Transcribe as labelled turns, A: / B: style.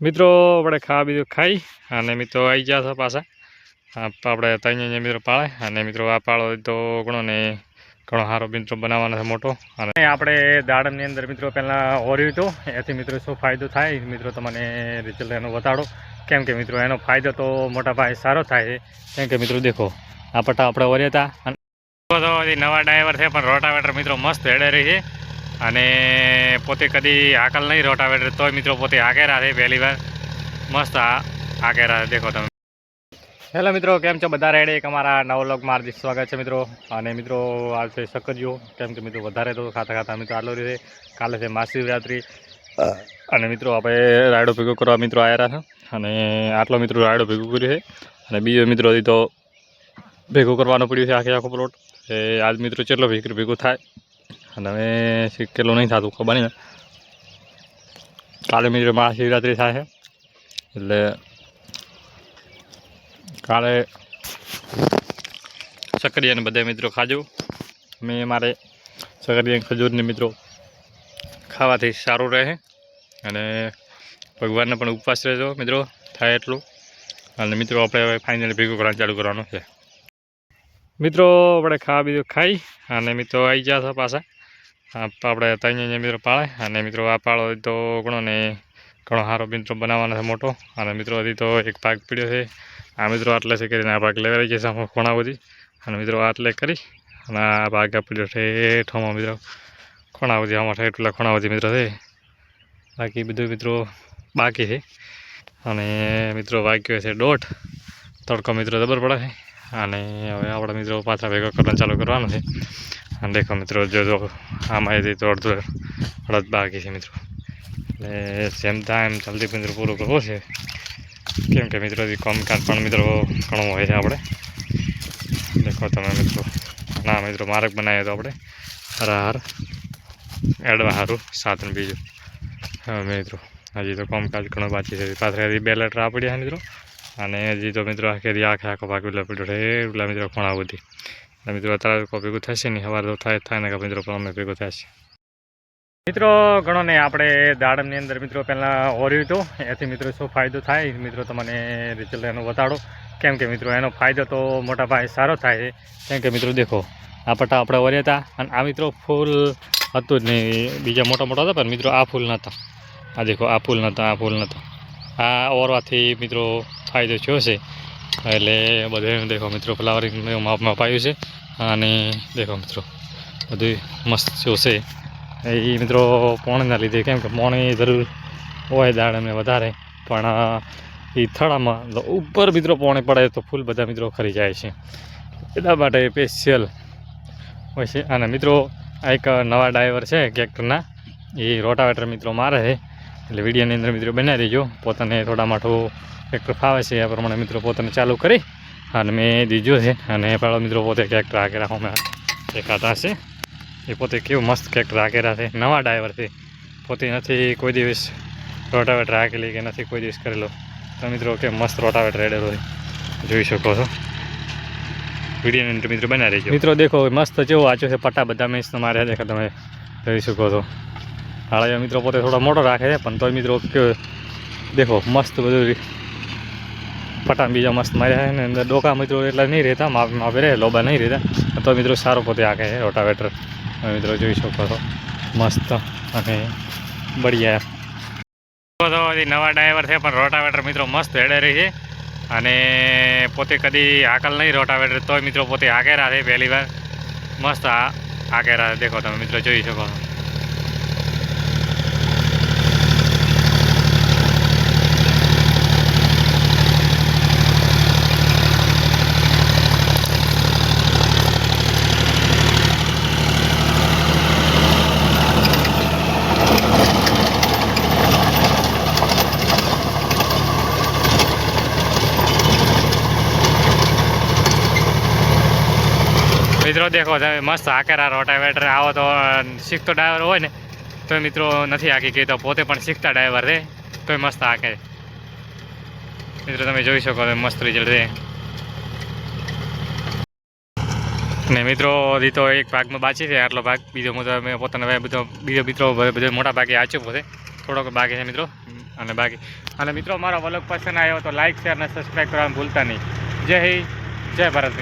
A: મિત્રો, આપણે ખાવા બીજું ખાઈ અને મિત્રો આવી ગયા છે પાછા. આપણે ત્યાં મિત્રો પાળે અને મિત્રો આ પાળો તો ઘણો ને ઘણો સારો મિત્રો બનાવવાનો છે મોટો. અને આપણે દાડમની અંદર મિત્રો પહેલાં ઓર્યું હતું, એથી મિત્રો શું ફાયદો થાય મિત્રો તમને રિઝલ્ટ એનો બતાડો. કેમ કે મિત્રો એનો ફાયદો તો મોટા ભાઈ સારો થાય કેમ કે મિત્રો દેખો, આ પટ્ટા આપણે ઓર્યા હતા. નવા ડ્રાઈવર છે, પણ રોટાવેટર મિત્રો મસ્ત હેડે રહી છે. અને પોતે કદી હાકલ નહીં રોટાવેટર, તોય મિત્રો પોતે હાકેરા છે પહેલી વાર. મસ્ત હાકેરા છે. દેખો તમે. હેલો મિત્રો, કેમ છો? બધા રેડે એક અમારા નવ લોકમાં મારથી સ્વાગત છે મિત્રો. અને મિત્રો આવશે શકરજો કેમ કે મિત્રો વધારે તો ખાતા ખાતા મિત્રો આટલો રીતે કાલે છે મહાશિવરાત્રિ. અને મિત્રો, આપણે રાયડો ભેગો કરવા મિત્રો આવ્યા છે. અને આટલો મિત્રો રાયડો ભેગો કર્યો છે. અને બીજો મિત્રો તો ભેગો કરવાનો પડ્યું છે આખે આખો પ્લોટ એ આજ મિત્રો ચેટલો ભેગો ભેગો થાય? અને હવે કેટલો નહીં થતું, ખબર નહીં કાલે મિત્રો મહાશિવરાત્રિ થાય છે. એટલે કાલે સક્રિયાને બધા મિત્રો ખાજો મેં મારે સકરિયા ખજૂરને મિત્રો ખાવાથી સારું રહે. અને ભગવાનને પણ ઉપવાસ રહેજો મિત્રો, થાય એટલું. અને મિત્રો આપણે હવે ફાઇનલી ભેગું કરવાનું ચાલુ કરવાનું છે. મિત્રો આપણે ખાવા બીજું ખાઈ અને મિત્રો આવી ગયા છે પાછા. આપણે ત્યાં મિત્રો પાળે. અને મિત્રો આ પાળો તો ઘણો ને ઘણો સારો મિત્રો બનાવવાનો છે મોટો. અને મિત્રો હજી તો એક ભાગ પીડ્યો છે. આ મિત્રો આટલે છે કરીને આ ભાગ લેવાઈ ગયા છે ખૂણા બધી. અને મિત્રો આટલે કરી અને આ ભાગ પીડ્યો છે ઠોમાં મિત્રો. ખૂણા બધી આમાં એટલા ખૂણા બધી મિત્રો છે. બાકી બધું મિત્રો બાકી છે. અને મિત્રો વાગ્યો છે દોઢ. તડકો મિત્રો જબર પડે છે. અને હવે આપણા મિત્રો પાછા ભેગો કરવાનું ચાલુ કરવાનું છે. દેખો મિત્રો જો માહિતી તો અડધો અડધ બાકી છે મિત્રો એટલે જેમ ટાઈમ જલ્દી મિત્રો પૂરું કરવો છે કેમ કે મિત્રો કામકાજ પણ મિત્રો ઘણું હોય છે આપણે દેખો તમે મિત્રો ના મિત્રો માર્ગ બનાવીએ તો આપણે હરાહર એડવા સારું સાધન બીજું હા મિત્રો હજી તો કામકાજ ઘણું બાકી છે પાછળ બે લેટર આપડ્યા છે મિત્રો અને હજી તો મિત્રો આખે આખે આખો ભાગ ઉલ્લા પડ્યો છે ઉલ્લા મિત્રો ખૂણા બધી મિત્રો, અત્યારે કોઈ ભેગું થશે નહીં. સવારે થાય થાય ને મિત્રો, પણ અમે ભેગું થશે. મિત્રો ઘણો ને આપણે દાડમની અંદર મિત્રો પહેલાં ઓર્યું હતું. એથી મિત્રો શું ફાયદો થાય? મિત્રો, તમને રિઝલ્ટ એનો બતાડો. કેમ કે મિત્રો, એનો ફાયદો તો મોટા ભાઈ સારો થાય છે. કેમ કે મિત્રો, દેખો, આ પટ્ટા આપણે ઓર્યા હતા અને આ મિત્રો ફૂલ હતું જ નહીં. બીજા મોટા મોટા હતા, પણ મિત્રો, આ ફૂલ નહોતા. આ દેખો, આ ફૂલ નહોતા, આ ફૂલ નહોતા. આ ઓરવાથી મિત્રો ફાયદો થયો છે. એટલે બધે દેખો મિત્રો ફ્લાવરિંગ માપમાં અપાયું છે અને દેખો મિત્રો બધું મસ્ત જોશે એ મિત્રો પોણીના લીધે, કેમ કે પોણી જરૂર હોય દાડમને વધારે, પણ એ થળામાં ઉપર મિત્રો પોણી પડે તો ફૂલ બધા મિત્રો ખરી જાય છે. એટલા માટે સ્પેશિયલ હોય છે. અને મિત્રો, આ એક નવા ડ્રાઈવર છે, ટ્રેક્ટરના એ રોટાવેટર મિત્રો મારે છે. એટલે વિડીયોની અંદર મિત્રો બનાવી દેજો. પોતાને થોડા માઠું ટ્રેક્ટર ફાવે છે એ પ્રમાણે મિત્રો પોતાને ચાલુ કરી અને મેં દીધો છે અને પાડો મિત્રો પોતે ટ્રેક્ટર રાખેલા અમે દેખાતા છે એ પોતે કેવું મસ્ત ટ્રેક્ટર રાખેલા છે. નવા ડ્રાઈવર છે. પોતે નથી કોઈ દિવસ રોટાવેટ રાખેલી કે નથી કોઈ દિવસ કરેલો. તો મિત્રો કે મસ્ત રોટાવેટ રેડેલો જોઈ શકો છો. વીડિયો મિત્રો બનાવી દેજો મિત્રો દેખો મસ્ત જેવો આચો છે પટ્ટા બધા મેચ મારે દેખો તમે જોઈ શકો છો. હાળા મિત્રો પોતે થોડો મોટો રાખે છે, પણ તોય મિત્રો દેખો, મસ્ત બધું પટાણ બીજા મસ્ત માર્યા છે ને અંદર ડોકા મિત્રો એટલા નહીં રહેતા માપ માપે રહે, લોબા નહીં રહેતા. તો મિત્રો સારો પોતે આખે છે, રોટાવેટર. મિત્રો જોઈ શકો છો, મસ્ત અને બઢિયા. તો નવા ડ્રાઈવર છે, પણ રોટાવેટર મિત્રો મસ્ત હેડે રહી છે. અને પોતે કદી હાકલ નહીં રોટાવેટર, તોય મિત્રો પોતે હાકેરા છે પહેલી વાર. મસ્ત હાકેરા દેખો તમે મિત્રો જોઈ શકો છો. મિત્રો, દેખો, તમે મસ્ત હાકેરા રોટાવેટર આવો તો શીખતો ડ્રાઈવર હોય ને તો મિત્રો નથી હાકી કહેતો, પોતે પણ શીખતા ડ્રાઈવર રહે તોય મસ્ત હાકે મિત્રો, તમે જોઈ શકો મસ્ત રિઝલ્ટ છે. ને મિત્રો, હજી તો એક ભાગમાં બાચી છે, આટલો ભાગ, બીજો તો મેં પોતાનો બધો, બીજો મિત્રો બધો મોટા ભાગે આચ્યો પોતે. થોડોક બાકી છે મિત્રો અને બાકી. અને મિત્રો મારો વલોગ પસંદ આવ્યો તો લાઇક શેર અને સબસ્ક્રાઈબ કરવાનું ભૂલતા નહીં. જય હિન્દ, જય ભારત.